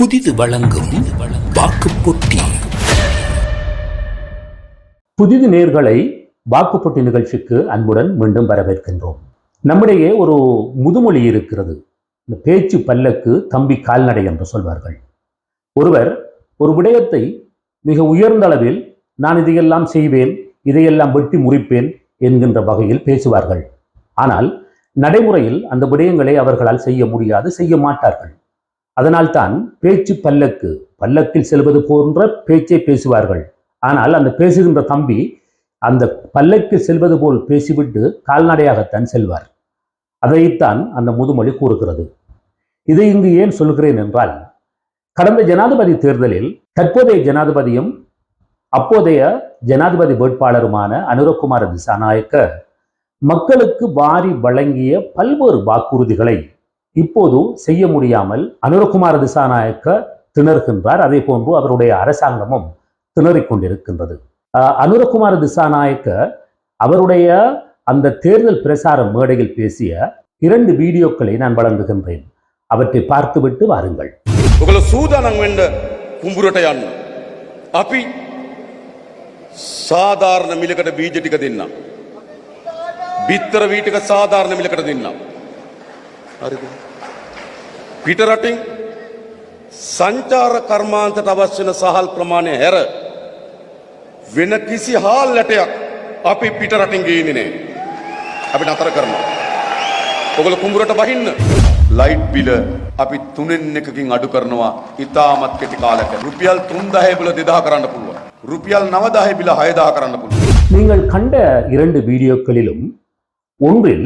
புதிது வழங்கும் வாக்கு போட்டி புதிது நேர்களை வாக்கு பொட்டி நிகழ்ச்சிக்கு அன்புடன் மீண்டும் வரவேற்கின்றோம். நம்மிடையே ஒரு முதுமொழி இருக்கிறது. இந்த பேச்சு பல்லக்கு தம்பி கால்நடை என்று சொல்வார்கள். ஒருவர் ஒரு விடயத்தை மிக உயர்ந்த அளவில் நான் இதையெல்லாம் செய்வேன் இதையெல்லாம் வெட்டி முறிப்பேன் என்கின்ற வகையில் பேசுவார்கள். ஆனால் நடைமுறையில் அந்த விடயங்களை அவர்களால் செய்ய முடியாது செய்ய மாட்டார்கள். அதனால்தான் பேச்சு பல்லக்கு பல்லக்கில் செல்வது போன்ற பேச்சை பேசுவார்கள். ஆனால் அந்த பேசுகின்ற தம்பி அந்த பல்லக்கு செல்வது போல் பேசிவிட்டு கால்நடையாகத்தான் செல்வார். அதைத்தான் அந்த முதுமொழி கூறுகிறது. இதை இங்கு ஏன் சொல்கிறேன் என்றால் கடந்த ஜனாதிபதி தேர்தலில் தற்போதைய ஜனாதிபதியும் அப்போதைய ஜனாதிபதி வேட்பாளருமான அனுரகுமார திசாநாயக்க மக்களுக்கு வாரி வழங்கிய பல்வேறு வாக்குறுதிகளை இப்போது செய்ய முடியாமல் அனுரகுமார திசாநாயக்க திணறுகின்றார் அதே போன்று அவருடைய அரசாங்கமும் திணறிக் கொண்டிருக்கின்றது அஹ் அனுரகுமார திசாநாயக்க அவருடைய அந்த தேர்தல் பிரசார மேடையில் பேசிய இரண்டு வீடியோக்களை நான் வழங்குகின்றேன் அவற்றை பார்த்துவிட்டு வாருங்கள் ඔගල සූදානන් වෙන්ඩ කුඹුරට යන්න. අපි සාධාරණ මිලකට බීජ ටික දෙන්න. බිත්තර වීටික සාධාරණ මිලකට දෙන්න. හරිද? පිටරටින් සංචාර කර්මාන්තට අවශ්‍යන සහල් ප්‍රමාණය හැර වෙන කිසි හාල් ලැටයක් අපි පිටරටින් ගේන්නේ නෑ. අපි නතර කරනවා. ඔගල කුඹුරට බහින්න. ලයිට් බිල අපි තුනෙන් එකකින් අඩු කරනවා ඉතාමත් කෙටි කාලක. රුපියල් තුන්දහය බිල දෙදා කරන්න පුළුවන්. රුපියල් නවදාහය බිල හයදා කරන්න පුළුවන්. நீங்கள் கண்ட இரண்டு வீடியோக்களிலும் ஒன்றில்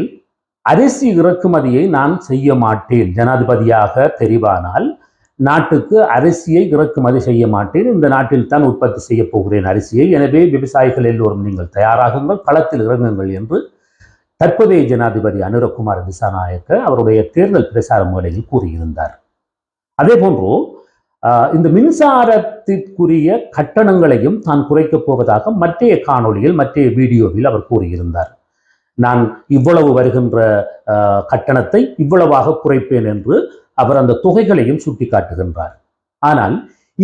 அரிசி இறக்குமதியை நான் செய்ய மாட்டேன். ஜனாதிபதியாக தெரிவானால் நாட்டுக்கு அரிசியை இறக்குமதி செய்ய மாட்டேன். இந்த நாட்டில் தான் உற்பத்தி செய்ய போகிறேன் அரிசியை. எனவே விவசாயிகள் எல்லோரும் நீங்கள் தயாராகுங்கள். களத்தில் இறங்குங்கள் என்று தற்போதைய ஜனாதிபதி அனுரகுமார் திசாநாயக்க அவருடைய தேர்தல் பிரசார மேடையில் கூறியிருந்தார். அதே போன்று இந்த மின்சாரத்திற்குரிய கட்டணங்களையும் தான் குறைக்கப் போவதாக மற்றைய காணொளியில் மற்றைய வீடியோவில் அவர் கூறியிருந்தார். நான் இவ்வளவு வருகின்ற கட்டணத்தை இவ்வளவாக குறைப்பேன் என்று அவர் அந்த தொகைகளையும் சுட்டிக்காட்டுகின்றார். ஆனால்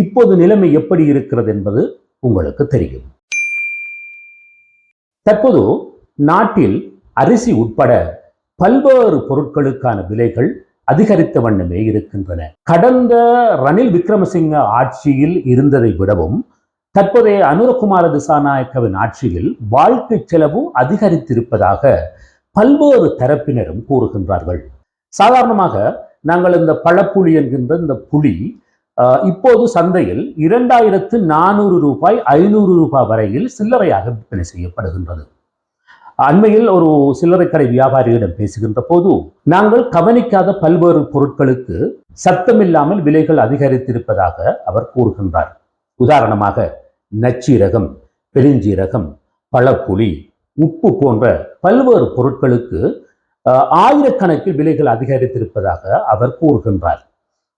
இப்போது நிலைமை எப்படி இருக்கிறது என்பது உங்களுக்கு தெரியும். தற்போது நாட்டில் அரிசி உட்பட பல்வேறு பொருட்களுக்கான விலைகள் அதிகரித்த வண்ணமே இருக்கின்றன. கடந்த ரணில் விக்ரமசிங்க ஆட்சியில் இருந்ததை விடவும் தற்போதைய அனுரகுமார திசாநாயக்கவின் ஆட்சியில் வாழ்க்கை செலவு அதிகரித்திருப்பதாக பல்வேறு தரப்பினரும் கூறுகின்றார்கள். சாதாரணமாக நாங்கள் இந்த பழப்புளி என்கின்ற இந்த புளி அஹ், இப்போது சந்தையில் இரண்டாயிரத்து நானூறு ரூபாய் ஐநூறு ரூபாய் வரையில் சில்லறையாக விற்பனை செய்யப்படுகின்றது. அண்மையில் ஒரு சில்லறைக்கடை வியாபாரியிடம் பேசுகின்ற போது நாங்கள் கவனிக்காத பல்வேறு பொருட்களுக்கு சத்தமில்லாமல் விலைகள் அதிகரித்திருப்பதாக அவர் கூறுகின்றார். உதாரணமாக நச்சீரகம் பெருஞ்சீரகம் பழப்புளி உப்பு போன்ற பல்வேறு பொருட்களுக்கு ஆயிரக்கணக்கில் விலைகள் அதிகரித்திருப்பதாக அவர் கூறுகின்றார்.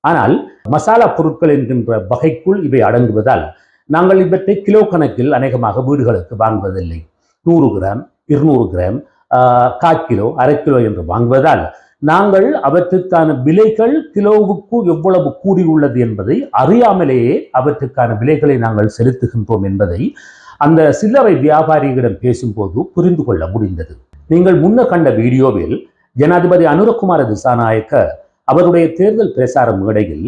ஆனால் மசாலா பொருட்கள் என்கின்ற வகைக்குள் இவை அடங்குவதால் நாங்கள் இவற்றை கிலோ கணக்கில் அநேகமாக வீடுகளுக்கு வாங்குவதில்லை. நூறு கிராம் இருநூறு கிராம் ஆஹ், கால் கிலோ அரை கிலோ என்று வாங்குவதால் நாங்கள் அவற்றுக்கான விலைகள் கிலோவுக்கு எவ்வளவு கூடியுள்ளது என்பதை அறியாமலேயே அவற்றுக்கான விலைகளை நாங்கள் செலுத்துகின்றோம் என்பதை அந்த சில்லறை வியாபாரிகளிடம் பேசும்போது புரிந்து கொள்ள முடிந்தது. நீங்கள் முன்னர் கண்ட வீடியோவில் ஜனாதிபதி அனுரகுமார திசாநாயக்க அவருடைய தேர்தல் பிரசார மேடையில்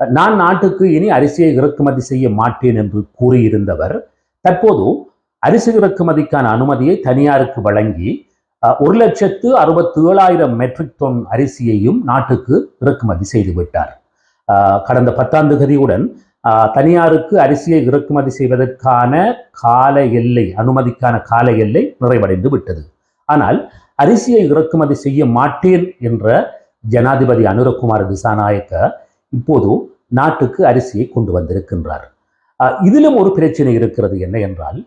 நான் நாட்டுக்கு இனி அரிசியை இறக்குமதி செய்ய மாட்டேன் என்று கூறியிருந்தவர் தற்போது அரிசி இறக்குமதிக்கான அனுமதியை தனியாருக்கு வழங்கி ஒரு லட்சத்து அறுபத்தி ஏழாயிரம் மெட்ரிக் டன் அரிசியையும் நாட்டுக்கு இறக்குமதி செய்துவிட்டார் கடந்த பத்தாம் தேதியுடன் தனியாருக்கு அரிசியை இறக்குமதி செய்வதற்கான கால எல்லை அனுமதிக்கான கால எல்லை நிறைவடைந்து விட்டது. ஆனால் அரிசியை இறக்குமதி செய்ய மாட்டேன் என்ற ஜனாதிபதி அனுரகுமார் திசாநாயக்க இப்போது நாட்டுக்கு அரிசியை கொண்டு வந்திருக்கின்றார். இதிலும் ஒரு பிரச்சனை இருக்கிறது என்ன என்றால்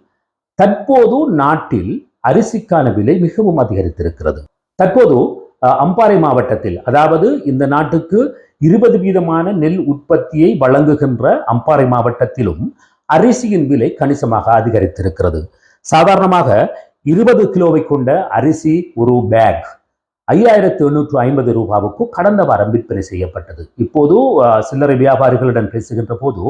தற்போது நாட்டில் அரிசிக்கான விலை மிகவும் அதிகரித்திருக்கிறது. தற்போது அம்பாறை மாவட்டத்தில் அதாவது இந்த நாட்டுக்கு இருபது வீதமான நெல் உற்பத்தியை வழங்குகின்ற அம்பாறை மாவட்டத்திலும் அரிசியின் விலை கணிசமாக அதிகரித்திருக்கிறது. சாதாரணமாக இருபது கிலோவை கொண்ட அரிசி ஒரு பேக் ஐயாயிரத்து எண்ணூற்று ஐம்பது ரூபாவுக்கு கடந்த வாரம் விற்பனை செய்யப்பட்டது. இப்போது சில்லறை வியாபாரிகளுடன் பேசுகின்ற போது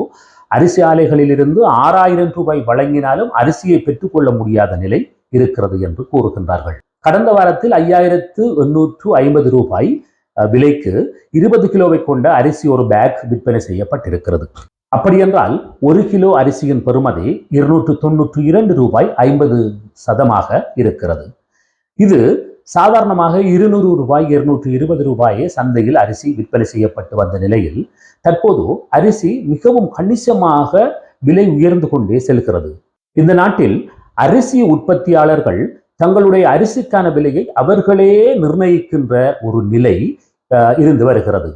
அரிசி ஆலைகளிலிருந்து ஆறாயிரம் ரூபாய் வழங்கினாலும் அரிசியை பெற்றுக்கொள்ள முடியாத நிலை இருக்கிறது என்று கூறுகின்றார்கள். கடந்த வாரத்தில் ஐயாயிரத்து எண்ணூற்று ஐம்பது ரூபாய் விலைக்கு இருபது கிலோவை கொண்ட அரிசி ஒரு பேக் விற்பனை செய்யப்பட்டிருக்கிறது. அப்படியென்றால் ஒரு கிலோ அரிசியின் பெறுமதி இருநூற்று தொன்னூற்று இரண்டு ரூபாய் ஐம்பது சதமாக இருக்கிறது. இது சாதாரணமாக இருநூறு ரூபாய் இருநூற்று இருபது ரூபாயே சந்தையில் அரிசி விற்பனை செய்யப்பட்டு வந்த நிலையில் தற்போது அரிசி மிகவும் கணிசமாக விலை உயர்ந்து கொண்டே செல்கிறது. இந்த நாட்டில் அரிசி உற்பத்தியாளர்கள் தங்களுடைய அரிசிக்கான விலையை அவர்களே நிர்ணயிக்கின்ற ஒரு நிலை அஹ், இருந்து வருகிறது.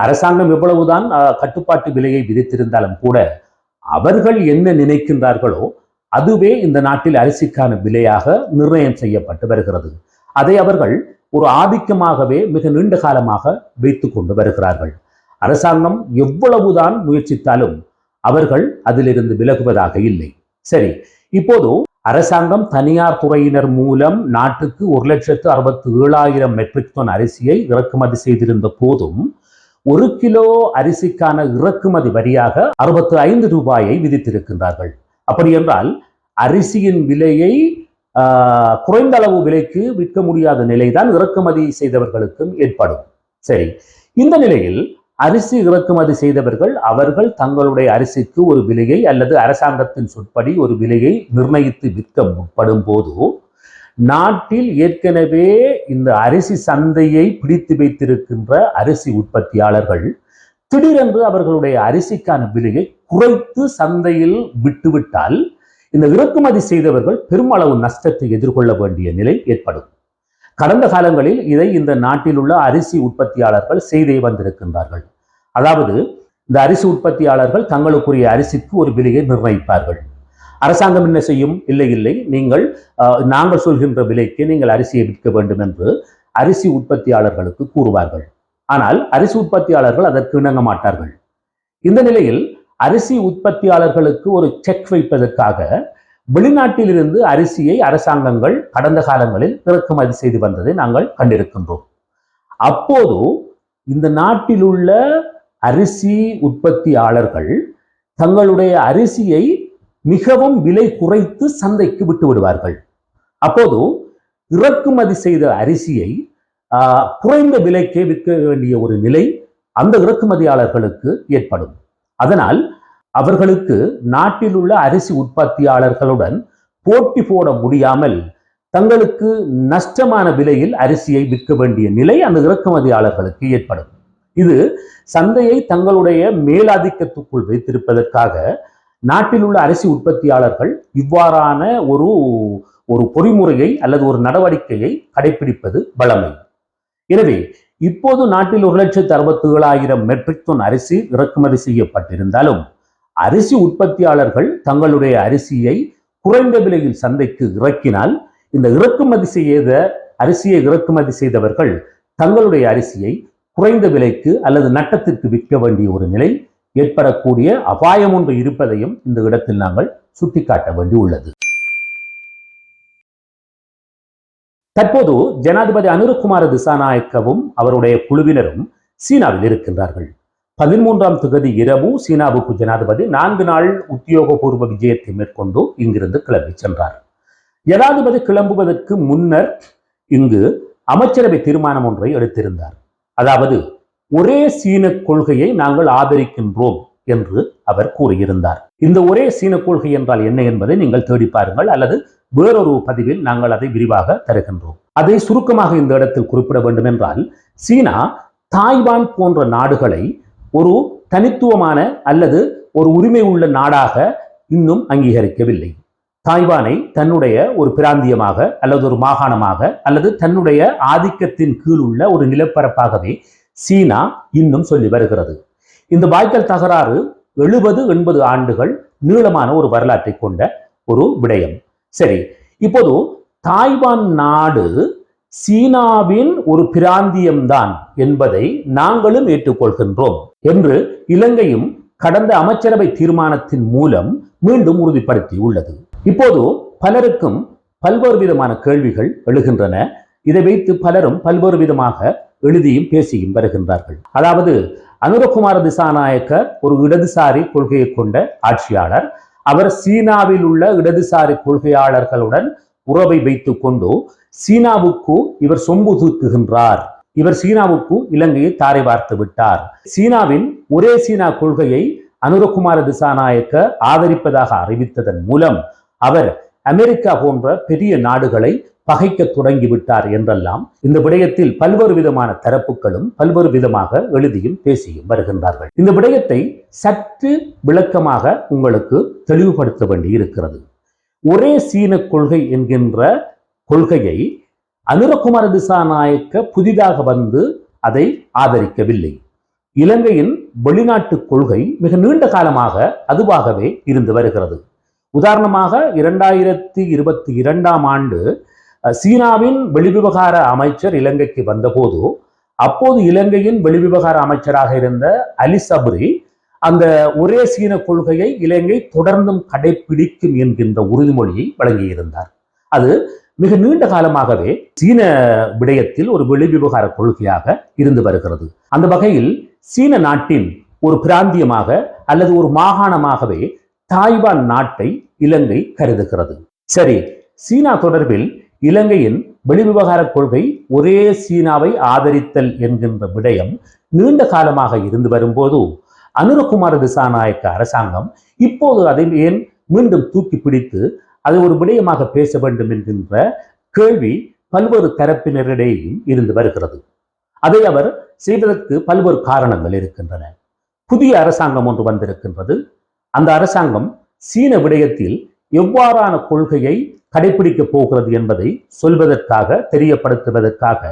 அரசாங்கம் எவ்வளவுதான் கட்டுப்பாட்டு விலையை விதித்திருந்தாலும் கூட அவர்கள் என்ன நினைக்கின்றார்களோ அதுவே இந்த நாட்டில் அரிசிக்கான விலையாக நிர்ணயம் செய்யப்பட்டு வருகிறது. அதை அவர்கள் ஒரு ஆதிக்கமாகவே மிக நீண்ட காலமாக வைத்து கொண்டு வருகிறார்கள். அரசாங்கம் எவ்வளவுதான் முயற்சித்தாலும் அவர்கள் அதிலிருந்து விலகுவதாக இல்லை. சரி இப்போது அரசாங்கம் தனியார் துறையினர் மூலம் நாட்டுக்கு ஒரு லட்சத்து அறுபத்தி ஏழாயிரம் மெட்ரிக் டன் அரிசியை இறக்குமதி செய்திருந்த போதும் ஒரு கிலோ அரிசிக்கான இறக்குமதி வரியாக அறுபத்து ஐந்து ரூபாயை விதித்திருக்கின்றார்கள். அப்படி என்றால் அரிசியின் விலையை ஆஹ், குறைந்த அளவு விலைக்கு விற்க முடியாத நிலைதான் இறக்குமதி செய்தவர்களுக்கும் ஏற்படும். சரி இந்த நிலையில் அரிசி இறக்குமதி செய்தவர்கள் அவர்கள் தங்களுடைய அரிசிக்கு ஒரு விலையை அல்லது அரசாங்கத்தின் சொற்படி ஒரு விலையை நிர்ணயித்து விற்க முற்படும் போது நாட்டில் ஏற்கனவே இந்த அரிசி சந்தையை பிடித்து வைத்திருக்கின்ற அரிசி உற்பத்தியாளர்கள் திடீரென்று அவர்களுடைய அரிசிக்கான விலையை குறைத்து சந்தையில் விட்டுவிட்டால் இந்த இறக்குமதி செய்தவர்கள் பெருமளவு நஷ்டத்தை எதிர்கொள்ள வேண்டிய நிலை ஏற்படும். கடந்த காலங்களில் இதை இந்த நாட்டில் உள்ள அரிசி உற்பத்தியாளர்கள் செய்தே வந்திருக்கின்றார்கள். அதாவது இந்த அரிசி உற்பத்தியாளர்கள் தங்களுக்குரிய அரிசிக்கு ஒரு விலையை நிர்ணயிப்பார்கள். அரசாங்கம் என்ன செய்யும்? இல்லை இல்லை. நீங்கள் அஹ், நாங்கள் சொல்கின்ற விலைக்கு நீங்கள் அரிசியை விற்க வேண்டும் என்று அரிசி உற்பத்தியாளர்களுக்கு கூறுவார்கள். ஆனால் அரிசி உற்பத்தியாளர்கள் அதற்கு இணங்க மாட்டார்கள். இந்த நிலையில் அரிசி உற்பத்தியாளர்களுக்கு ஒரு செக் வைப்பதற்காக வெளிநாட்டிலிருந்து அரிசியை அரசாங்கங்கள் கடந்த காலங்களில் இறக்குமதி செய்து வந்ததை நாங்கள் கண்டிருக்கின்றோம். அப்போது இந்த நாட்டில் உள்ள அரிசி உற்பத்தியாளர்கள் தங்களுடைய அரிசியை மிகவும் விலை குறைத்து சந்தைக்கு விட்டு விடுவார்கள். அப்போது இறக்குமதி செய்த அரிசியை ஆஹ், குறைந்த விலைக்கே விற்க வேண்டிய ஒரு நிலை அந்த இறக்குமதியாளர்களுக்கு ஏற்படும். அதனால் அவர்களுக்கு நாட்டில் உள்ள அரிசி உற்பத்தியாளர்களுடன் போட்டி போட முடியாமல் தங்களுக்கு நஷ்டமான விலையில் அரிசியை விற்க வேண்டிய நிலை அந்த இறக்குமதியாளர்களுக்கு ஏற்படும். இது சந்தையை தங்களுடைய மேலாதிக்கத்துக்குள் வைத்திருப்பதற்காக நாட்டில் உள்ள அரிசி உற்பத்தியாளர்கள் இவ்வாறான ஒரு ஒரு பொறிமுறையை அல்லது ஒரு நடவடிக்கையை கடைபிடிப்பது பலமை எனவே இப்போது நாட்டில் ஒரு லட்சத்து அறுபத்தி ஏழாயிரம் மெட்ரிக் டன் அரிசி இறக்குமதி செய்யப்பட்டிருந்தாலும் அரிசி உற்பத்தியாளர்கள் தங்களுடைய அரிசியை குறைந்த விலையில் சந்தைக்கு இறக்கினால் இந்த இறக்குமதி செய்த அரிசியை இறக்குமதி செய்தவர்கள் தங்களுடைய அரிசியை குறைந்த விலைக்கு அல்லது நட்டத்திற்கு விற்க வேண்டிய ஒரு நிலை ஏற்படக்கூடிய அபாயம் ஒன்று இருப்பதையும் இந்த இடத்தில் நாங்கள் சுட்டிக்காட்ட வேண்டி உள்ளது. தற்போது ஜனாதிபதி அனுரகுமார திசாநாயக்கவும் அவருடைய குழுவினரும் சீனாவில் இருக்கின்றார்கள். பதிமூன்றாம் தொகுதி இரவு சீனாவுக்கு ஜனாதிபதி நான்கு நாள் உத்தியோகபூர்வ விஜயத்தை மேற்கொண்டு இங்கிருந்து கிளம்பி சென்றார். ஜனாதிபதி கிளம்புவதற்கு முன்னர் இங்கு அமைச்சரவை தீர்மானம் ஒன்றை எடுத்திருந்தார். அதாவது ஒரே சீன கொள்கையை நாங்கள் ஆதரிக்கின்றோம் என்று அவர் கூறியிருந்தார். இந்த ஒரே சீன கொள்கை என்றால் என்ன என்பதை நீங்கள் தேடி பாருங்கள் அல்லது வேறொரு பதிவில் நாங்கள் அதை விரிவாக தருகின்றோம். அதை சுருக்கமாக இந்த இடத்தில் குறிப்பிட வேண்டும் என்றால் சீனா தாய்வான் போன்ற நாடுகளை ஒரு தனித்துவமான அல்லது ஒரு உரிமை உள்ள நாடாக இன்னும் அங்கீகரிக்கவில்லை. தாய்வானை தன்னுடைய ஒரு பிராந்தியமாக அல்லது ஒரு மாகாணமாக அல்லது தன்னுடைய ஆதிக்கத்தின் கீழ் உள்ள ஒரு நிலப்பரப்பாகவே சீனா இன்னும் சொல்லி வருகிறது. இந்த வாய்க்கால் தகராறு எழுபது எண்பது ஆண்டுகள் நீளமான ஒரு வரலாற்றை கொண்ட ஒரு விடயம். சரி இப்போது தாய்வான் நாடு சீனாவின் ஒரு பிராந்தியம்தான் என்பதை நாங்களும் ஏற்றுக்கொள்கின்றோம் என்று இலங்கையும் கடந்த அமைச்சரவை தீர்மானத்தின் மூலம் மீண்டும் உறுதிப்படுத்தி உள்ளது இப்போது பலருக்கும் பல்வேறு விதமான கேள்விகள் எழுகின்றன. இதை வைத்து பலரும் பல்வேறு விதமாக எழுதியும் பேசியும் வருகின்றார்கள். அதாவது அனுரகுமார திசாநாயக்க ஒரு இடதுசாரி கொள்கையை கொண்ட ஆட்சியாளர். அவர் சீனாவில் உள்ள இடதுசாரி கொள்கையாளர்களுடன் உறவை வைத்துக் கொண்டு சீனாவுக்கு இவர் சொம்பு தூக்குகின்றார். இவர் சீனாவுக்கு இலங்கையை தாரை வார்த்து விட்டார். சீனாவின் ஒரே சீனா கொள்கையை அனுரகுமார திசாநாயக்க ஆதரிப்பதாக அறிவித்ததன் மூலம் அவர் அமெரிக்கா போன்ற பெரிய நாடுகளை பகைக்க தொடங்கிவிட்டார் என்றெல்லாம் இந்த விடயத்தில் பல்வேறு விதமான தரப்புகளும் பல்வேறு விதமாக எழுதியும் பேசியும் வருகின்றார்கள். இந்த விடயத்தை சற்று விளக்கமாக உங்களுக்கு தெளிவுபடுத்த வேண்டி இருக்கிறது ஒரே சீன கொள்கை என்கின்ற கொள்கையை அனுரகுமார திசாநாயக்க புதிதாக வந்து அதை ஆதரிக்கவில்லை. இலங்கையின் வெளிநாட்டு கொள்கை மிக நீண்ட காலமாக அதுவாகவே இருந்து வருகிறது. உதாரணமாக இரண்டாயிரத்தி இருபத்தி இரண்டாம் ஆண்டு சீனாவின் வெளிவிவகார அமைச்சர் இலங்கைக்கு வந்தபோது அப்போது இலங்கையின் வெளிவிவகார அமைச்சராக இருந்த அலி சப்ரி அந்த ஒரே சீன கொள்கையை இலங்கை தொடர்ந்தும் கடைபிடிக்கும் என்கின்ற உறுதிமொழியை வழங்கியிருந்தார். அது மிக நீண்ட காலமாகவே சீன விடயத்தில் ஒரு வெளிவிவகார கொள்கையாக இருந்து வருகிறது. அந்த வகையில் சீன நாட்டின் ஒரு பிராந்தியமாக அல்லது ஒரு மாகாணமாகவே தாய்வான் நாட்டை இலங்கை கருதுகிறது. சரி சீனா தொடர்பில் இலங்கையின் வெளிவிவகார கொள்கை ஒரே சீனாவை ஆதரித்தல் என்கின்ற விடயம் நீண்ட காலமாக இருந்து வரும்போது அனுரகுமார திசாநாயக்க அரசாங்கம் இப்போது அதை ஏன் மீண்டும் தூக்கி பிடித்து அதை ஒரு விடயமாக பேச வேண்டும் என்கின்ற கேள்வி பல்வேறு தரப்பினரிடையும் இருந்து வருகிறது. அதை அவர் செய்வதற்கு பல்வேறு காரணங்கள் இருக்கின்றன. புதிய அரசாங்கம் ஒன்று வந்திருக்கின்றது. அந்த அரசாங்கம் சீன விடயத்தில் எவ்வாறான கொள்கையை கடைபிடிக்கப் போகிறது என்பதை சொல்வதற்காக தெரியப்படுத்துவதற்காக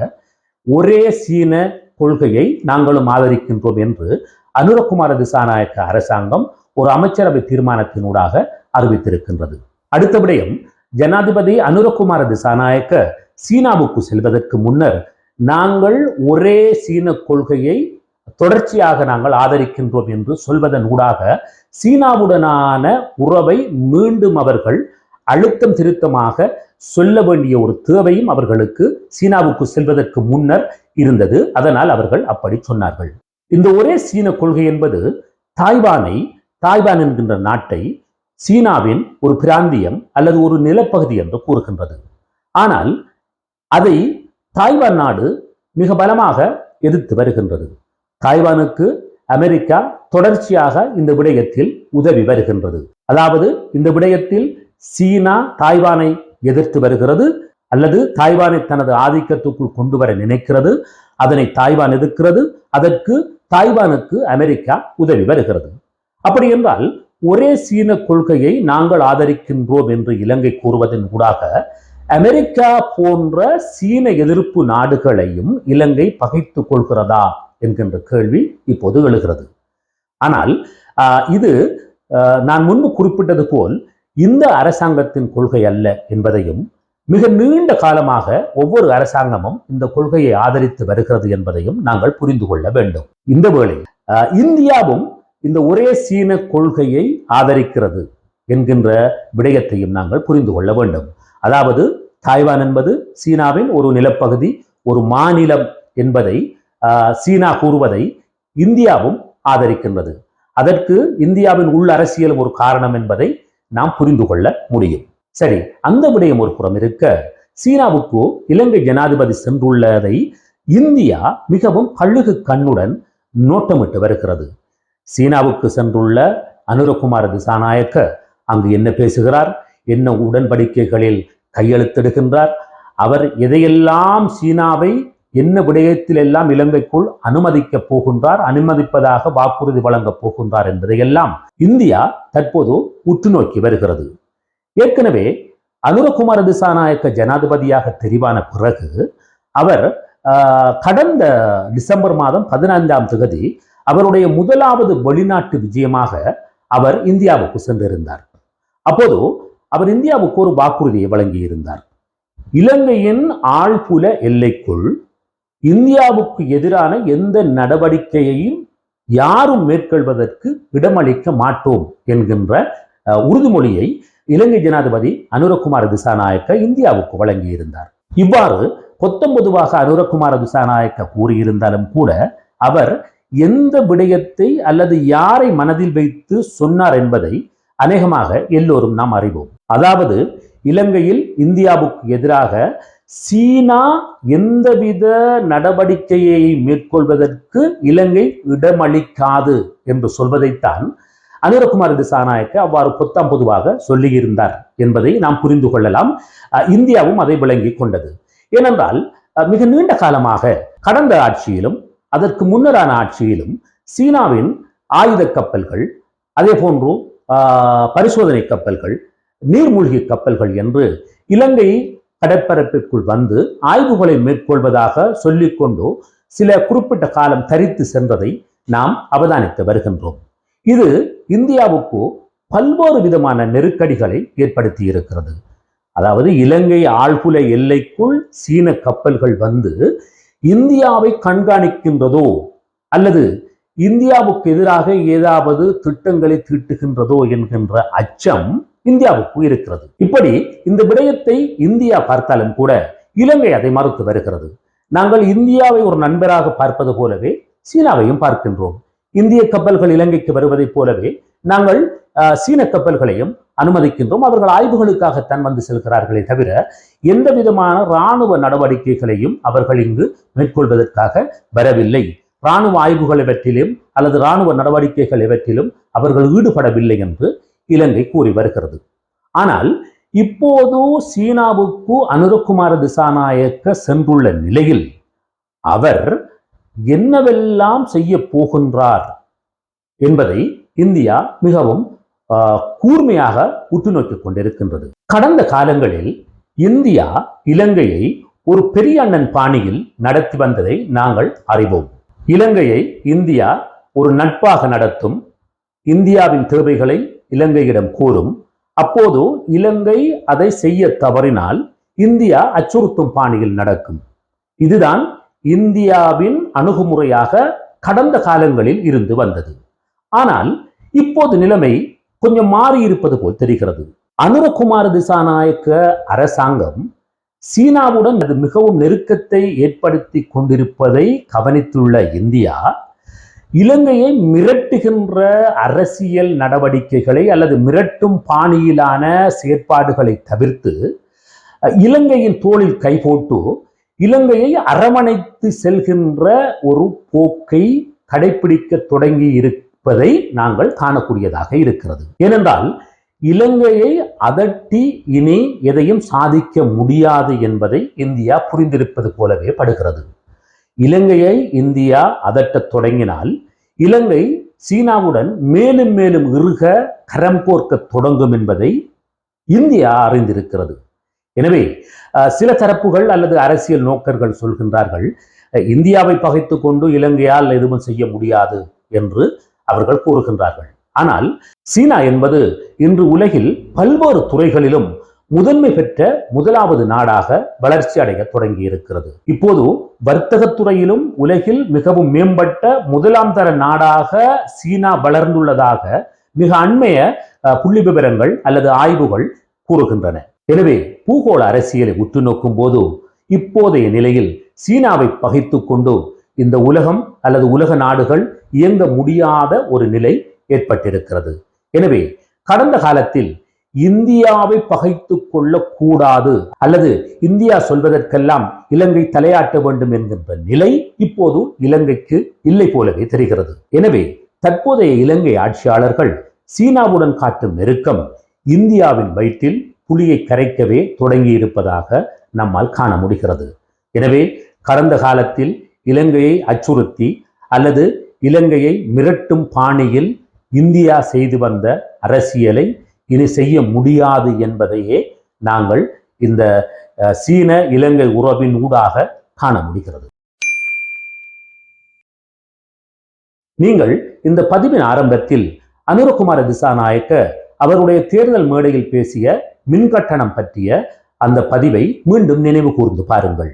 ஒரே சீன கொள்கையை நாங்களும் ஆதரிக்கின்றோம் என்று அனுரகுமார திசாநாயக்க அரசாங்கம் ஒரு அமைச்சரவை தீர்மானத்தினூடாக அறிவித்திருக்கின்றது. அடுத்த விடயம் ஜனாதிபதி அனுரகுமார திசாநாயக்க சீனாவுக்கு செல்வதற்கு முன்னர் நாங்கள் ஒரே சீன கொள்கையை தொடர்ச்சியாக நாங்கள் ஆதரிக்கின்றோம் என்று சொல்வதன் ஊடாக சீனாவுடனான உறவை மீண்டும் அவர்கள் அழுத்தம் திருத்தமாக சொல்ல வேண்டிய ஒரு தேவையும் அவர்களுக்கு சீனாவுக்கு செல்வதற்கு முன்னர் இருந்தது. அதனால் அவர்கள் அப்படி சொன்னார்கள். இந்த ஒரே சீன கொள்கை என்பது தாய்வானை தாய்வான் என்கின்ற நாட்டை சீனாவின் ஒரு பிராந்தியம் அல்லது ஒரு நிலப்பகுதி என்று கூறுகின்றது. ஆனால் அதை தாய்வான் நாடு மிக பலமாக எதிர்த்து வருகின்றது. தாய்வானுக்கு அமெரிக்கா தொடர்ச்சியாக இந்த விடயத்தில் உதவி வருகின்றது. அதாவது இந்த விடயத்தில் சீனா தாய்வானை எதிர்த்து வருகிறது அல்லது தாய்வானை தனது ஆதிக்கத்துக்குள் கொண்டு வர நினைக்கிறது அதனை தாய்வான் எதிர்க்கிறது அதற்கு தாய்வானுக்கு அமெரிக்கா உதவி வருகிறது. அப்படி என்றால் ஒரே சீன கொள்கையை நாங்கள் ஆதரிக்கின்றோம் என்று இலங்கை கூறுவதன் ஊடாக அமெரிக்கா போன்ற சீன எதிர்ப்பு நாடுகளையும் இலங்கை பகைத்துக் கொள்கிறதா என்கின்ற கேள்வி இப்போது எழுகிறது. ஆனால் இது ஆஹ், நான் முன்பு குறிப்பிட்டது போல் இந்த அரசாங்கத்தின் கொள்கை அல்ல என்பதையும் மிக நீண்ட காலமாக ஒவ்வொரு அரசாங்கமும் இந்த கொள்கையை ஆதரித்து வருகிறது என்பதையும் நாங்கள் புரிந்து கொள்ள வேண்டும். இந்த வேளை ஆஹ், இந்தியாவும் இந்த ஒரே சீன கொள்கையை ஆதரிக்கிறது என்கின்ற விடயத்தையும் நாங்கள் புரிந்து கொள்ள வேண்டும். அதாவது தாய்வான் என்பது சீனாவின் ஒரு நிலப்பகுதி ஒரு மாநிலம் என்பதை ஆஹ், சீனா கூறுவதை இந்தியாவும் ஆதரிக்கின்றது. அதற்கு இந்தியாவின் உள் அரசியலும் ஒரு காரணம் என்பதை நாம் புரிந்து கொள்ள முடியும். சரி அந்த விடயம் ஒரு புறம் இருக்க சீனாவுக்கு இலங்கை ஜனாதிபதி சென்றுள்ளதை இந்தியா மிகவும் கழுகு கண்ணுடன் நோட்டமிட்டு வருகிறது. சீனாவுக்கு சென்றுள்ள அனுரகுமார் திசாநாயக்க அங்கு என்ன பேசுகிறார்? என்ன உடன்படிக்கைகளில் கையெழுத்திடுகின்றார்? அவர் எதையெல்லாம் சீனாவை என்ன விடயத்தில் எல்லாம் இலங்கைக்குள் அனுமதிக்கப் போகின்றார் அனுமதிப்பதாக வாக்குறுதி வழங்கப் போகின்றார் என்பதையெல்லாம் இந்தியா தற்போது உற்று நோக்கி வருகிறது. ஏற்கனவே அனுரகுமார திசாநாயக்க ஜனாதிபதியாக தெரிவான பிறகு அவர் ஆஹ், கடந்த டிசம்பர் மாதம் பதினைந்தாம் தேதி அவருடைய முதலாவது வெளிநாட்டு விஜயமாக அவர் இந்தியாவுக்கு சென்றிருந்தார். அப்போது அவர் இந்தியாவுக்கு ஒரு வாக்குறுதியை வழங்கியிருந்தார். இலங்கையின் ஆழ்புல எல்லைக்குள் இந்தியாவுக்கு எதிரான எந்த நடவடிக்கையையும் யாரும் மேற்கொள்வதற்கு இடமளிக்க மாட்டோம் என்கின்ற அஹ், உறுதிமொழியை இலங்கை ஜனாதிபதி அனுரகுமார திசாநாயக்க இந்தியாவுக்கு வழங்கியிருந்தார். இவ்வாறு பொத்தம் பொதுவாக அனுரகுமார திசாநாயக்க கூறியிருந்தாலும் கூட அவர் எந்த விடயத்தை அல்லது யாரை மனதில் வைத்து சொன்னார் என்பதை அநேகமாக எல்லோரும் நாம் அறிவோம். அதாவது இலங்கையில் இந்தியாவுக்கு எதிராக சீனா எந்தவித நடவடிக்கையை மேற்கொள்வதற்கு இலங்கை இடமளிக்காது என்று சொல்வதைத்தான் அனுரகுமார் திசாநாயக்க அவ்வாறு பொத்தாம் பொதுவாக சொல்லியிருந்தார் என்பதை நாம் புரிந்து கொள்ளலாம். அஹ் இந்தியாவும் அதை விளங்கிக் கொண்டது. ஏனென்றால் மிக நீண்ட காலமாக கடந்த ஆட்சியிலும் அதற்கு முன்னரான ஆட்சியிலும் சீனாவின் ஆயுத கப்பல்கள் அதே போன்று பரிசோதனை கப்பல்கள் நீர்மூழ்கி கப்பல்கள் என்று இலங்கை கடற்பரப்பிற்குள் வந்து ஆய்வுகளை மேற்கொள்வதாக சொல்லிக்கொண்டு சில குறிப்பிட்ட காலம் தரித்து சென்றதை நாம் அவதானித்து வருகின்றோம். இது இந்தியாவுக்கு பல்வேறு விதமான நெருக்கடிகளை ஏற்படுத்தி இருக்கிறது அதாவது இலங்கை ஆழ்குல எல்லைக்குள் சீன கப்பல்கள் வந்து இந்தியாவை கண்காணிக்கின்றதோ அல்லது இந்தியாவுக்கு எதிராக ஏதாவது திட்டங்களை தீட்டுகின்றதோ என்கின்ற அச்சம் இந்தியாவுக்கு இருக்கிறது. இப்படி இந்த விடயத்தை இந்தியா பார்த்தாலும் கூட இலங்கை அதை மறுத்து வருகிறது. நாங்கள் இந்தியாவை ஒரு நண்பராக பார்ப்பது போலவே சீனாவையும் பார்க்கின்றோம். இந்திய கப்பல்கள் இலங்கைக்கு வருவதைப் போலவே நாங்கள் சீன கப்பல்களையும் அனுமதிக்கின்றோம். அவர்கள் ஆய்வுகளுக்காகத்தான் வந்து செல்கிறார்களே தவிர எந்த விதமான இராணுவ நடவடிக்கைகளையும் அவர்கள் இங்கு மேற்கொள்வதற்காக வரவில்லை. இராணுவ ஆய்வுகள் இவற்றிலும் அல்லது இராணுவ நடவடிக்கைகள் இவற்றிலும் அவர்கள் ஈடுபடவில்லை என்று இலங்கை கூறி வருகிறது. ஆனால் இப்போது சீனாவுக்கு அனுரகுமார திசாநாயக்க சென்றுள்ள நிலையில் அவர் என்னவெல்லாம் செய்ய போகின்றார் என்பதை இந்தியா மிகவும் கூர்மையாக உற்று நோக்கி கொண்டிருக்கின்றது. கடந்த காலங்களில் இந்தியா இலங்கையை ஒரு பெரிய அண்ணன் பாணியில் நடத்தி வந்ததை நாங்கள் அறிவோம். இலங்கையை இந்தியா ஒரு நட்பாக நடத்தும் இந்தியாவின் தேவைகளை இலங்கையிடம் கூறும். அப்போது இலங்கை அதை செய்ய தவறினால் இந்தியா அச்சுறுத்தும் பாணியில் நடக்கும். இதுதான் இந்தியாவின் அணுகுமுறையாக கடந்த காலங்களில் இருந்து வந்தது. ஆனால் இப்போது நிலைமை கொஞ்சம் மாறி இருப்பது போல் தெரிகிறது. அனுரகுமார திசாநாயக்க அரசாங்கம் சீனாவுடன் அது மிகவும் நெருக்கத்தை ஏற்படுத்தி கொண்டிருப்பதை கவனித்துள்ள இந்தியா இலங்கையை மிரட்டுகின்ற அரசியல் நடவடிக்கைகளை அல்லது மிரட்டும் பாணியிலான செயற்பாடுகளை தவிர்த்து இலங்கையின் தோளில் கை போட்டு இலங்கையை அரவணைத்து செல்கின்ற ஒரு போக்கை கடைபிடிக்க தொடங்கி இருக்க இருப்பதை நாங்கள் காணக்கூடியதாக இருக்கிறது. ஏனென்றால் இலங்கையை அதட்டி இனி எதையும் சாதிக்க முடியாது என்பதை இந்தியா புரிந்திருப்பது போலவே படுகிறது. இலங்கையை இந்தியா அதட்டத் தொடங்கினால் இலங்கை சீனாவுடன் மேலும் மேலும் இறுக கரம் கோர்க்க தொடங்கும் என்பதை இந்தியா அறிந்திருக்கிறது. எனவே சில தரப்புகள் அல்லது அரசியல் நோக்கர்கள் சொல்கின்றார்கள் இந்தியாவை பகைத்து கொண்டு இலங்கையால் எதுவும் செய்ய முடியாது என்று அவர்கள் கூறுகின்றார்கள். ஆனால் சீனா என்பது இன்று உலகில் பல்வேறு துறைகளிலும் முதன்மை பெற்ற முதலாவது நாடாக வளர்ச்சி அடைய தொடங்கி இருக்கிறது இப்போது வர்த்தகத்துறையிலும் உலகில் மிகவும் மேம்பட்ட முதலாம் தர நாடாக சீனா வளர்ந்துள்ளதாக மிக அண்மைய புள்ளி விவரங்கள் அல்லது ஆய்வுகள் கூறுகின்றன. எனவே பூகோள அரசியலை உற்று நோக்கும் போது இப்போதைய நிலையில் சீனாவை பகைத்துக் கொண்டு இந்த உலகம் அல்லது உலக நாடுகள் இயங்க முடியாத ஒரு நிலை ஏற்பட்டிருக்கிறது. எனவே கடந்த காலத்தில் இந்தியாவை பகைத்து கொள்ளக்கூடாது அல்லது இந்தியா சொல்வதற்கெல்லாம் இலங்கை தலையாட்ட வேண்டும் என்கின்ற நிலை இப்போது இலங்கைக்கு இல்லை போலவே தெரிகிறது. எனவே தற்போதைய இலங்கை ஆட்சியாளர்கள் சீனாவுடன் காட்டும் நெருக்கம் இந்தியாவின் வயிற்றில் புலியை கரைக்கவே தொடங்கி இருப்பதாக நம்மால் காண முடிகிறது. எனவே கடந்த காலத்தில் இலங்கையை அச்சுறுத்தி அல்லது இலங்கையை மிரட்டும் பாணியில் இந்தியா செய்து வந்த அரசியலை இனி செய்ய முடியாது என்பதையே நாங்கள் இந்த சீன இலங்கை உறவின் ஊடாக காண முடிகிறது. நீங்கள் இந்த பதிவின் ஆரம்பத்தில் அனுரகுமார திசாநாயக்க அவருடைய தேர்தல் மேடையில் பேசிய மின்கட்டணம் பற்றிய அந்த பதிவை மீண்டும் நினைவு கூர்ந்து பாருங்கள்.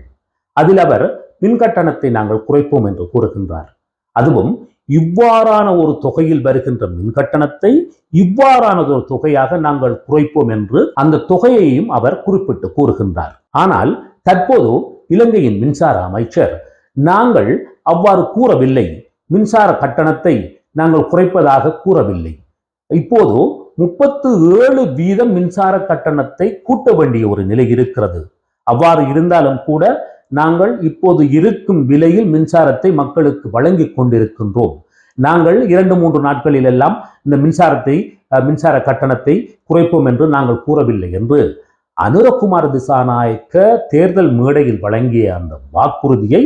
அதில் அவர் மின்கட்டணத்தை நாங்கள் குறைப்போம் என்று கூறுகின்றார். அதுவும் இவ்வாறான ஒரு தொகையில் வருகின்ற மின்கட்டணத்தை இவ்வாறானது ஒரு தொகையாக நாங்கள் குறைப்போம் என்று அந்த தொகையையும் அவர் குறிப்பிட்டு கூறுகின்றார். ஆனால் தற்போது இலங்கையின் மின்சார அமைச்சர் நாங்கள் அவ்வாறு கூறவில்லை. மின்சார கட்டணத்தை நாங்கள் குறைப்பதாக கூறவில்லை. இப்போது முப்பத்து ஏழு வீதம் மின்சார கட்டணத்தை கூட்ட வேண்டிய ஒரு நிலை இருக்கிறது. அவ்வாறு இருந்தாலும் கூட நாங்கள் இப்போது இருக்கும் விலையில் மின்சாரத்தை மக்களுக்கு வழங்கி கொண்டிருக்கின்றோம். நாங்கள் இரண்டு மூன்று நாட்களில் எல்லாம் இந்த மின்சாரத்தை மின்சார கட்டணத்தை குறைப்போம் என்று நாங்கள் கூறவில்லை என்று அனுரகுமார் திசாநாயக்க தேர்தல் மேடையில் வழங்கிய அந்த வாக்குறுதியை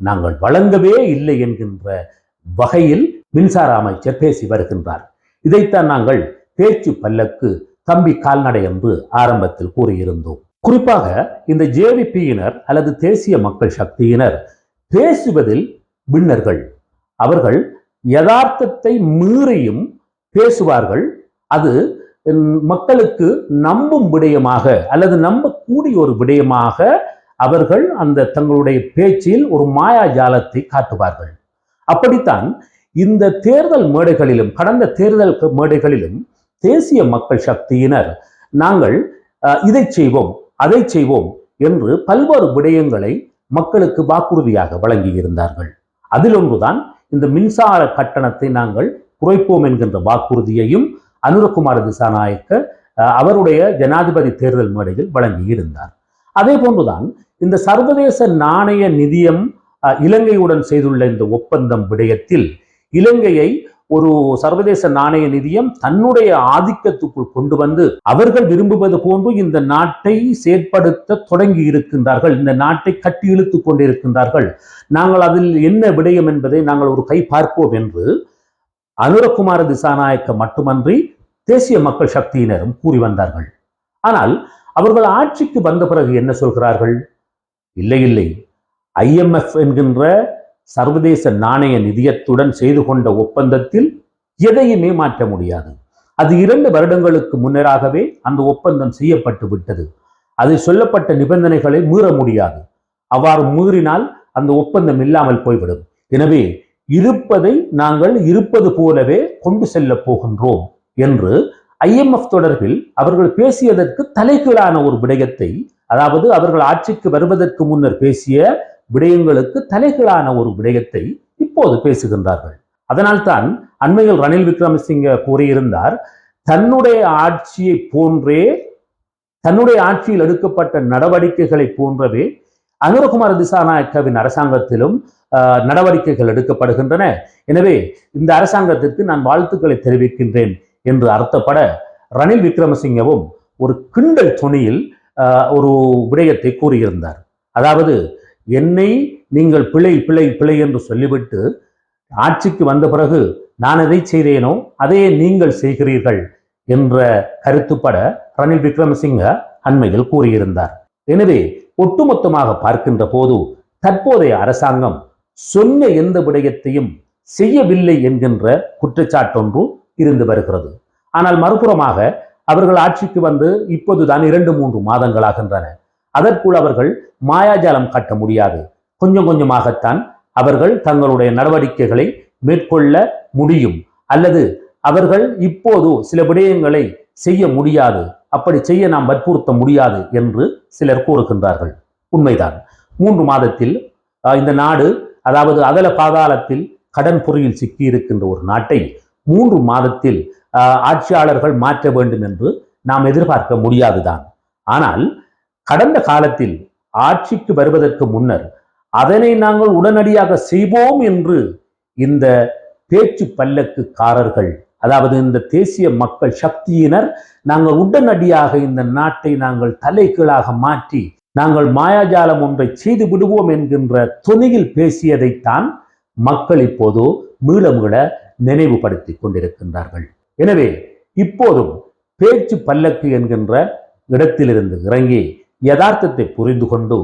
நாங்கள் வழங்கவே இல்லை என்கின்ற வகையில் மின்சார அமைச்சர் பேசி வருகின்றார். இதைத்தான் நாங்கள் பேச்சு பல்லக்கு தம்பி கால்நடை என்று ஆரம்பத்தில் கூறியிருந்தோம். குறிப்பாக இந்த ஜேவிபியினர் அல்லது தேசிய மக்கள் சக்தியினர் பேசுவதில் விண்ணர்கள். அவர்கள் யதார்த்தத்தை மீறியும் பேசுவார்கள். அது மக்களுக்கு நம்பும் விடயமாக அல்லது நம்பக்கூடிய ஒரு விடயமாக அவர்கள் அந்த தங்களுடைய பேச்சில் ஒரு மாயாஜாலத்தை காட்டுவார்கள். அப்படித்தான் இந்த தேர்தல் மேடைகளிலும் கடந்த தேர்தல் மேடைகளிலும் தேசிய மக்கள் சக்தியினர் நாங்கள் இதை செய்வோம். அதை செய்வோம் என்று பல்வேறு விடயங்களை மக்களுக்கு வாக்குறுதியாக வழங்கியிருந்தார்கள். அதில் ஒன்றுதான் இந்த மின்சார கட்டணத்தை நாங்கள் குறைப்போம் என்கின்ற வாக்குறுதியையும் அனுரகுமார் திசாநாயக்க அவருடைய ஜனாதிபதி தேர்தல் மேடையில் வழங்கியிருந்தார். அதே போன்றுதான் இந்த சர்வதேச நாணய நிதியம் அஹ், இலங்கையுடன் செய்துள்ள இந்த ஒப்பந்தம் விடயத்தில் இலங்கையை ஒரு சர்வதேச நாணய நிதியம் தன்னுடைய ஆதிக்கத்துக்குள் கொண்டு வந்து அவர்கள் விரும்புவது போன்று இந்த நாட்டை செயற்படுத்த தொடங்கி இருக்கின்றார்கள். இந்த நாட்டை கட்டி இழுத்து கொண்டிருக்கின்றார்கள். நாங்கள் அதில் என்ன விடயம் என்பதை நாங்கள் ஒரு கை பார்ப்போம் என்று அனுரகுமார திசாநாயக்க மட்டுமன்றி தேசிய மக்கள் சக்தியினரும் கூறி வந்தார்கள். ஆனால் அவர்கள் ஆட்சிக்கு வந்த பிறகு என்ன சொல்கிறார்கள்? இல்லை இல்லை. ஐஎம்எஃப் என்கின்ற சர்வதேச நாணய நிதியத்துடன் செய்து கொண்ட ஒப்பந்தத்தில் எதையுமே மாற்ற முடியாது. அது இரண்டு வருடங்களுக்கு முன்னராகவே அந்த ஒப்பந்தம் செய்யப்பட்டு விட்டது. அதில் சொல்லப்பட்ட நிபந்தனைகளை மீற முடியாது. அவ்வாறு மீறினால் அந்த ஒப்பந்தம் இல்லாமல் போய்விடும். எனவே இருப்பதை நாங்கள் இருப்பது போலவே கொண்டு செல்ல போகின்றோம் என்று ஐஎம்எஃப் தொடர்பில் அவர்கள் பேசியதற்கு தலைகீழான ஒரு விடயத்தை அதாவது அவர்கள் ஆட்சிக்கு வருவதற்கு முன்னர் பேசிய விடயங்களுக்கு தலைகளான ஒரு விடயத்தை இப்போது பேசுகின்றார்கள். அதனால்தான் அண்மையில் ரணில் விக்ரமசிங்க கூறியிருந்தார் தன்னுடைய ஆட்சியை போன்றே தன்னுடைய ஆட்சியில் எடுக்கப்பட்ட நடவடிக்கைகளை போன்றவே அனுரகுமார் திசாநாயக்கவின் அரசாங்கத்திலும் ஆஹ், நடவடிக்கைகள் எடுக்கப்படுகின்றன. எனவே இந்த அரசாங்கத்திற்கு நான் வாழ்த்துக்களை தெரிவிக்கின்றேன் என்று அர்த்தப்பட ரணில் விக்ரமசிங்கவும் ஒரு கிண்டல் துணியில் ஆஹ், ஒரு விடயத்தை கூறியிருந்தார். அதாவது என்னை நீங்கள் பிழை பிழை பிழை என்று சொல்லிவிட்டு ஆட்சிக்கு வந்த பிறகு நான் எதை செய்தேனோ அதையே நீங்கள் செய்கிறீர்கள் என்ற கருத்துப்பட ரணில் விக்ரமசிங்க அண்மையில் கூறியிருந்தார். எனவே ஒட்டுமொத்தமாக பார்க்கின்ற போது தற்போதைய அரசாங்கம் சொன்ன எந்த விடயத்தையும் செய்யவில்லை என்கின்ற குற்றச்சாட்டொன்று இருந்து வருகிறது. ஆனால் மறுபுறமாக அவர்கள் ஆட்சிக்கு வந்து இப்போதுதான் இரண்டு மூன்று மாதங்களாகின்றன. அதற்குள் அவர்கள் மாயாஜாலம் காட்ட முடியாது. கொஞ்சம் கொஞ்சமாகத்தான் அவர்கள் தங்களுடைய நடவடிக்கைகளை மேற்கொள்ள முடியும். அல்லது அவர்கள் இப்போது சில விடயங்களை செய்ய முடியாது. அப்படி செய்ய நாம் வற்புறுத்த முடியாது என்று சிலர் கூறுகின்றார்கள். உண்மைதான். மூன்று மாதத்தில் அஹ், இந்த நாடு அதாவது அதல பாதாளத்தில் கடன் பொறியில் சிக்கியிருக்கின்ற ஒரு நாட்டை மூன்று மாதத்தில் ஆட்சியாளர்கள் மாற்ற வேண்டும் என்று நாம் எதிர்பார்க்க முடியாதுதான். ஆனால் கடந்த காலத்தில் ஆட்சிக்கு வருவதற்கு முன்னர் அதனை நாங்கள் உடனடியாக செய்வோம் என்று இந்த பேச்சு பல்லக்குக்காரர்கள் அதாவது இந்த தேசிய மக்கள் சக்தியினர் நாங்கள் உடனடியாக இந்த நாட்டை நாங்கள் தலைகீழாக மாற்றி நாங்கள் மாயாஜாலம் ஒன்றை செய்து விடுவோம் என்கின்ற துணியில் பேசியதைத்தான் மக்கள் இப்போது மீள மீள நினைவுபடுத்தி கொண்டிருக்கின்றார்கள். எனவே இப்போதும் பேச்சு பல்லக்கு என்கின்ற இடத்திலிருந்து இறங்கி யதார்த்தத்தை புரிந்து கொண்டு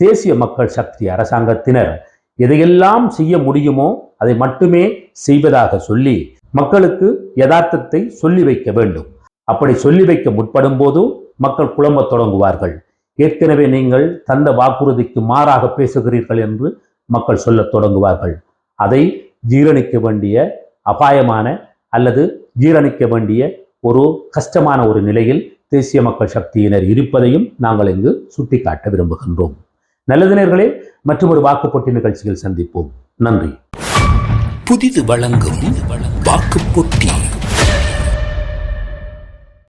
தேசிய மக்கள் சக்தி அரசாங்கத்தினர் எதையெல்லாம் செய்ய முடியுமோ அதை மட்டுமே செய்வதாக சொல்லி மக்களுக்கு யதார்த்தத்தை சொல்லி வைக்க வேண்டும். அப்படி சொல்லி வைக்க முற்படும் போது மக்கள் குழம்ப தொடங்குவார்கள். ஏற்கனவே நீங்கள் தந்த வாக்குறுதிக்கு மாறாக பேசுகிறீர்கள் என்று மக்கள் சொல்லத் தொடங்குவார்கள். அதை ஜீரணிக்க வேண்டிய அபாயமான அல்லது ஜீரணிக்க வேண்டிய ஒரு கஷ்டமான ஒரு நிலையில் தேசிய மக்கள் சக்தியினர் இருப்பதையும் நாங்கள் இங்கு சுட்டிக்காட்ட விரும்புகின்றோம். நல்லது நேர்களே மற்றும் ஒரு வாக்குப்போட்டி நிகழ்ச்சியில் சந்திப்போம். நன்றி. புதிது வழங்கும் வாக்குப்போட்டி.